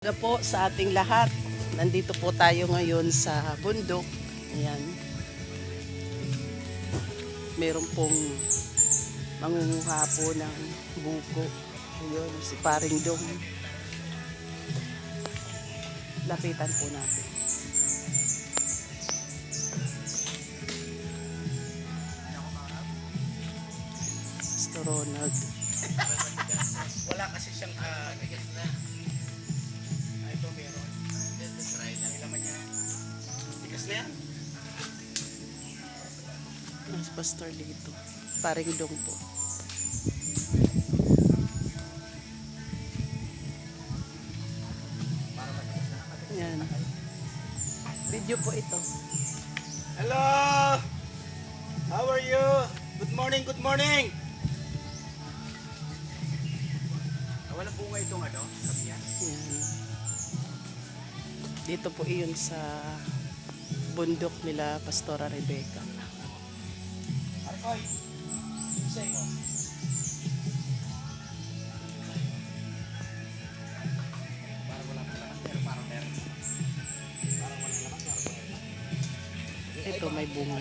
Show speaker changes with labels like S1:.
S1: Umaga po sa ating lahat. Nandito po tayo ngayon sa bundok. Ayan. Meron pong mangunguha po ng buko. Ayun, si Paring Dong. Lapitan po natin. Pastor Ronald.
S2: Wala kasi siyang uh, na. Na yan.
S1: Ang pastor dito. Paring Dong po. Yan. Video po ito.
S2: Hello! How are you? Good morning, good morning! Ah, Walang bunga itong ano? Sabi niya.
S1: Yan. Dito po iyon sa bundok nila Pastora Rebecca.
S2: Arkoy! Say mo.
S1: Ito may bunga.